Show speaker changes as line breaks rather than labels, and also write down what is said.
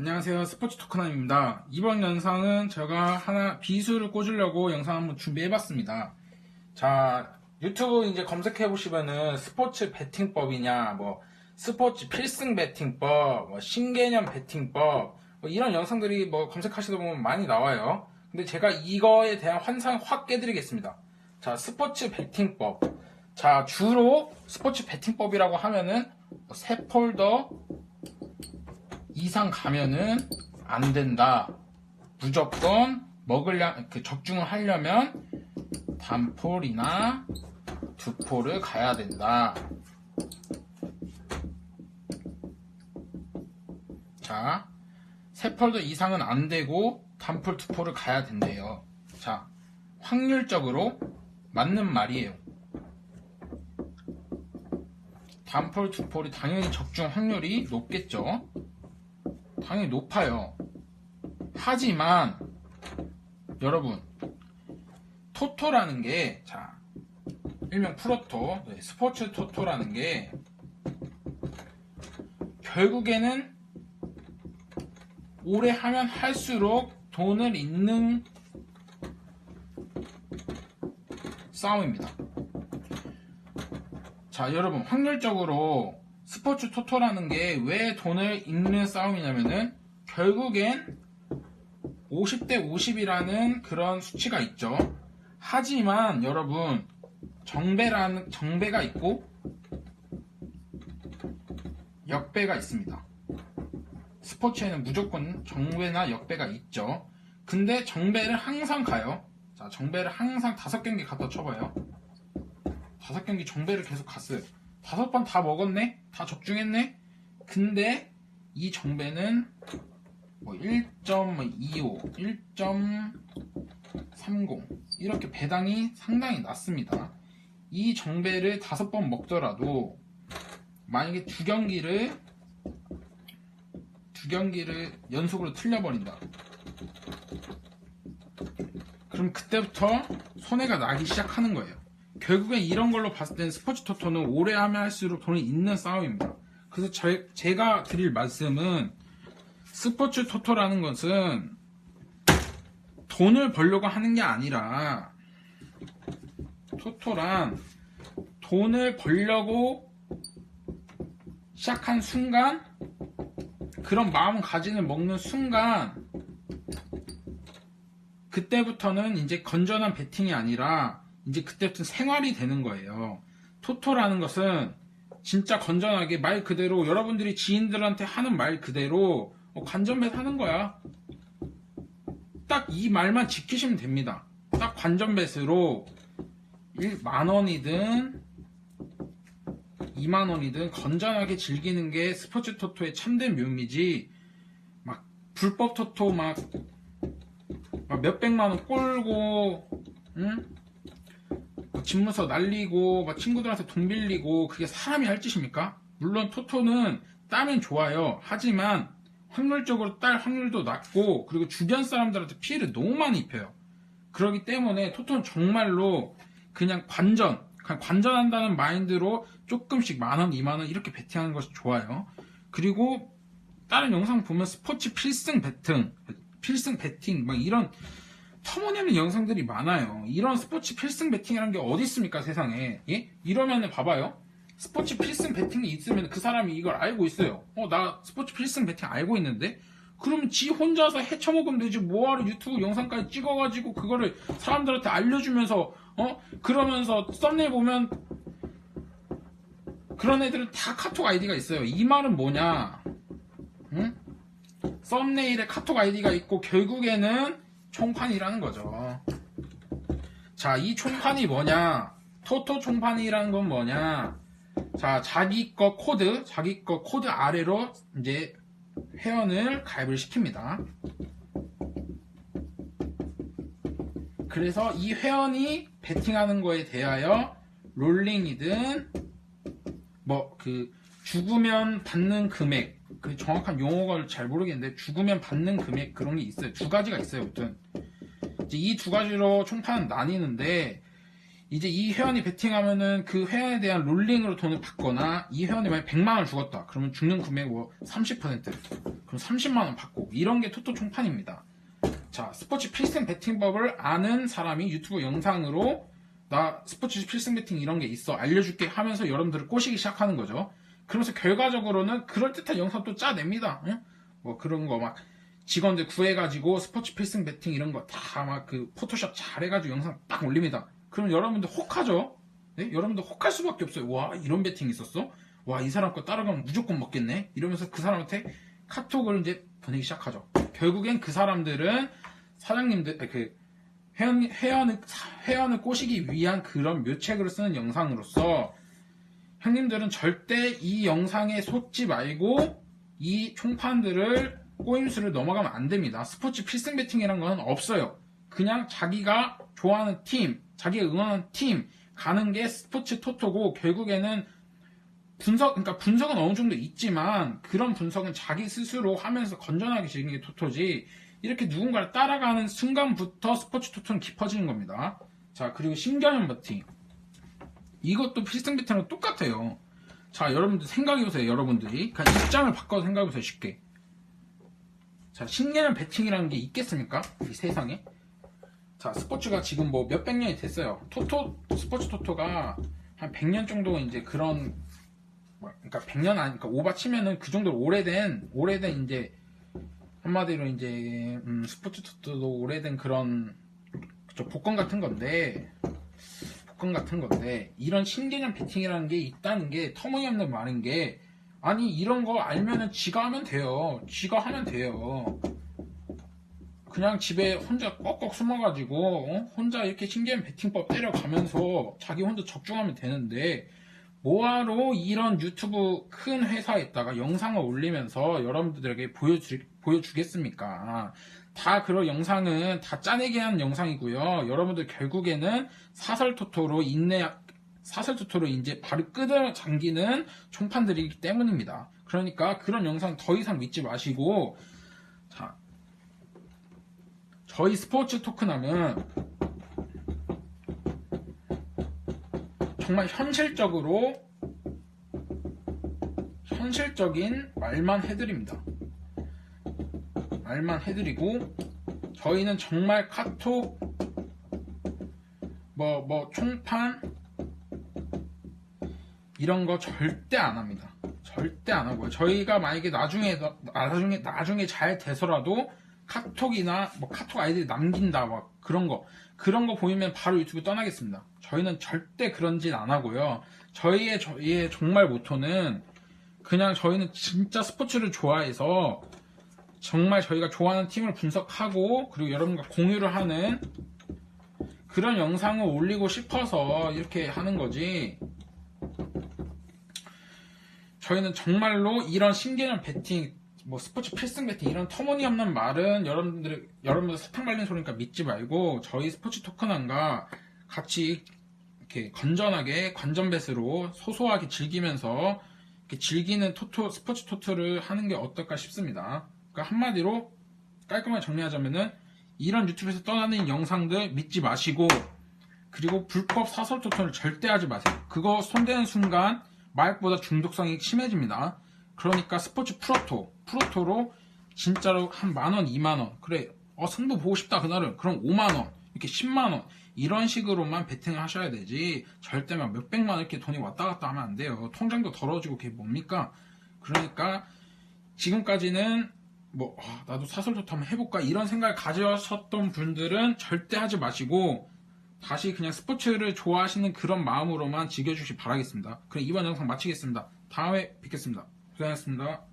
안녕하세요. 스포츠 토크남입니다. 이번 영상은 제가 하나 비수를 꽂으려고 영상 한번 준비해봤습니다. 자 유튜브 이제 검색해보시면은 스포츠 베팅법이냐 뭐 스포츠 필승 베팅법 뭐 신개념 베팅법 뭐 이런 영상들이 뭐 검색하시다 보면 많이 나와요. 근데 제가 이거에 대한 환상 확 깨드리겠습니다. 자 스포츠 베팅법. 자 주로 스포츠 베팅법이라고 하면은 뭐세 폴더 이상 가면은 안 된다. 무조건 먹으려 그 적중을 하려면 단폴이나 두폴을 가야 된다. 자, 세 폴더 이상은 안 되고 단폴 두폴을 가야 된대요. 자, 확률적으로 맞는 말이에요. 단폴 두폴이 당연히 적중 확률이 높겠죠. 당연히 높아요. 하지만 여러분 토토라는 게 자, 일명 프로토, 네, 스포츠 토토라는 게 결국에는 오래 하면 할수록 돈을 잃는 싸움입니다. 자, 여러분 확률적으로 스포츠 토토라는 게 왜 돈을 잃는 싸움이냐면은 결국엔 50대 50이라는 그런 수치가 있죠. 하지만 여러분 정배라는 정배가 있고 역배가 있습니다. 스포츠에는 무조건 정배나 역배가 있죠. 근데 정배를 항상 가요. 자, 정배를 항상 다섯 경기 갖다 쳐봐요. 다섯 경기 정배를 계속 갔어요. 다섯 번 다 먹었네? 다 적중했네? 근데 이 정배는 뭐 1.25, 1.30 이렇게 배당이 상당히 낮습니다. 이 정배를 다섯 번 먹더라도 만약에 두 경기를 두 경기를 연속으로 틀려버린다. 그럼 그때부터 손해가 나기 시작하는 거예요. 결국엔 이런 걸로 봤을 때는 스포츠 토토는 오래 하면 할수록 돈이 있는 싸움입니다. 그래서 저- 제가 드릴 말씀은 스포츠 토토라는 것은 돈을 벌려고 하는 게 아니라 토토란 돈을 벌려고 시작한 순간 그런 마음 가지는 먹는 순간 그때부터는 이제 건전한 베팅이 아니라 이제 그때부터 생활이 되는 거예요. 토토라는 것은 진짜 건전하게 말 그대로 여러분들이 지인들한테 하는 말 그대로 어, 관전bet 하는 거야. 딱 이 말만 지키시면 됩니다. 딱 관전bet으로 1만 원이든 2만 원이든 건전하게 즐기는 게 스포츠 토토의 참된 묘미지 막 불법 토토 막, 막 몇백만 원 꼴고 응? 막 집문서 날리고 막 친구들한테 돈 빌리고 그게 사람이 할 짓입니까? 물론 토토는 따면 좋아요. 하지만 확률적으로 딸 확률도 낮고 그리고 주변 사람들한테 피해를 너무 많이 입혀요. 그렇기 때문에 토토는 정말로 그냥 관전, 그냥 관전한다는 마인드로 조금씩 만 원, 이만 원 이렇게 베팅하는 것이 좋아요. 그리고 다른 영상 보면 스포츠 필승 베팅, 필승 베팅 막 이런 터무니없는 영상들이 많아요. 이런 스포츠 필승 베팅이라는 게 어디 있습니까 세상에? 예? 이러면은 봐봐요. 스포츠 필승 베팅이 있으면 그 사람이 이걸 알고 있어요. 어, 나 스포츠 필승 베팅 알고 있는데? 그러면 지 혼자서 헤쳐먹으면 되지. 뭐하러 유튜브 영상까지 찍어가지고 그거를 사람들한테 알려주면서, 어? 그러면서 썸네일 보면 그런 애들은 다 카톡 아이디가 있어요. 이 말은 뭐냐? 응? 썸네일에 카톡 아이디가 있고 결국에는 총판이라는 거죠. 자, 이 총판이 뭐냐? 토토 총판이라는 건 뭐냐? 자, 자기 거 코드, 자기 거 코드 아래로 이제 회원을 가입을 시킵니다. 그래서 이 회원이 베팅하는 거에 대하여 롤링이든 뭐 그 죽으면 받는 금액 그 정확한 용어를 잘 모르겠는데 죽으면 받는 금액 그런 게 있어요. 두 가지가 있어요. 아무튼 이두 가지로 총판은 나뉘는데 이제 이 회원이 베팅하면은 그 회원에 대한 롤링으로 돈을 받거나 이 회원이 만약 100만 원 죽었다. 그러면 죽는 금액 뭐30% 그럼 30만 원 받고 이런 게 토토 총판입니다. 자, 스포츠 필승 베팅법을 아는 사람이 유튜브 영상으로 나 스포츠 필승 베팅 이런 게 있어 알려줄게 하면서 여러분들을 꼬시기 시작하는 거죠. 그러면서 결과적으로는 그럴듯한 영상 또 짜냅니다. 응? 뭐 그런 거 막 직원들 구해가지고 스포츠 필승 베팅 이런 거 다 막 그 포토샵 잘해가지고 영상 딱 올립니다. 그럼 여러분들 혹하죠? 네? 여러분들 혹할 수밖에 없어요. 와 이런 베팅 있었어? 와 이 사람 거 따라가면 무조건 먹겠네? 이러면서 그 사람한테 카톡을 이제 보내기 시작하죠. 결국엔 그 사람들은 사장님들 그 회원 회원을 회원을 꼬시기 위한 그런 묘책으로 쓰는 영상으로서 형님들은 절대 이 영상에 속지 말고 이 총판들을 꼬임수를 넘어가면 안 됩니다. 스포츠 필승 베팅이라는 건 없어요. 그냥 자기가 좋아하는 팀, 자기가 응원하는 팀 가는 게 스포츠 토토고 결국에는 분석, 그러니까 분석은 어느 정도 있지만 그런 분석은 자기 스스로 하면서 건전하게 즐기는 게 토토지 이렇게 누군가를 따라가는 순간부터 스포츠 토토는 깊어지는 겁니다. 자, 그리고 신견형 버팅. 이것도 필승 베팅랑 똑같아요. 자, 여러분들 생각해보세요, 여러분들이. 그냥 입장을 바꿔서 생각해보세요, 쉽게. 자, 신개념 배팅이라는 게 있겠습니까? 이 세상에? 자, 스포츠가 지금 뭐 몇백 년이 됐어요. 토토, 스포츠 토토가 한 100년 정도 이제 그런, 뭐, 그러니까 100년 아니까 오바 치면은 그 정도로 오래된, 오래된 이제, 한마디로 이제, 음, 스포츠 토토도 오래된 그런, 복권 같은 건데, 복권 같은 건데, 이런 신개념 배팅이라는 게 있다는 게 터무니없는 말인 게, 아니 이런 거 알면은 지가 하면 돼요. 지가 하면 돼요. 그냥 집에 혼자 꺽꺽 숨어가지고 어? 혼자 이렇게 신기한 베팅법 때려가면서 자기 혼자 적중하면 되는데 뭐하러 이런 유튜브 큰 회사에다가 영상을 올리면서 여러분들에게 보여주, 보여주겠습니까? 다 그런 영상은 다 짜내게 한 영상이고요. 여러분들 결국에는 사설 토토로 인내 사설 투토로 이제 바로 끄덕 잠기는 총판들이기 때문입니다. 그러니까 그런 영상 더 이상 믿지 마시고 자 저희 스포츠 토크남은 정말 현실적으로 현실적인 말만 해드립니다. 말만 해드리고 저희는 정말 카톡 뭐뭐 총판 이런 거 절대 안 합니다. 절대 안 하고요. 저희가 만약에 나중에 나중에 나중에 잘 돼서라도 카톡이나 뭐 카톡 아이들이 남긴다 막 그런 거 그런 거 보이면 바로 유튜브 떠나겠습니다. 저희는 절대 그런 짓 안 하고요. 저희의 저희의 정말 모토는 그냥 저희는 진짜 스포츠를 좋아해서 정말 저희가 좋아하는 팀을 분석하고 그리고 여러분과 공유를 하는 그런 영상을 올리고 싶어서 이렇게 하는 거지. 저희는 정말로 이런 신개념 배팅, 뭐 스포츠 필승 배팅 이런 터무니없는 말은 여러분들 여러분들 사탕 발린 소리니까 믿지 말고 저희 스포츠 토큰함과 같이 이렇게 건전하게 관전배스로 소소하게 즐기면서 이렇게 즐기는 토토 스포츠 토토를 하는 게 어떨까 싶습니다. 그러니까 한마디로 깔끔하게 정리하자면은 이런 유튜브에서 떠나는 영상들 믿지 마시고 그리고 불법 사설 토토를 절대 하지 마세요. 그거 손대는 순간 마약보다 중독성이 심해집니다. 그러니까 스포츠 프로토, 프로토로 진짜로 한 만원, 이만원, 그래, 어, 승부 보고 싶다, 그날은. 그럼 5만원, 이렇게 10만원, 이런 식으로만 베팅을 하셔야 되지, 절대 막 몇백만 원 이렇게 돈이 왔다 갔다 하면 안 돼요. 통장도 더러워지고 그게 뭡니까? 그러니까, 지금까지는 뭐, 아, 나도 사설토토 한번 해볼까, 이런 생각을 가지셨던 분들은 절대 하지 마시고, 다시 그냥 스포츠를 좋아하시는 그런 마음으로만 즐겨주시 기 바라겠습니다. 그럼 이번 영상 마치겠습니다. 다음에 뵙겠습니다. 고생하셨습니다.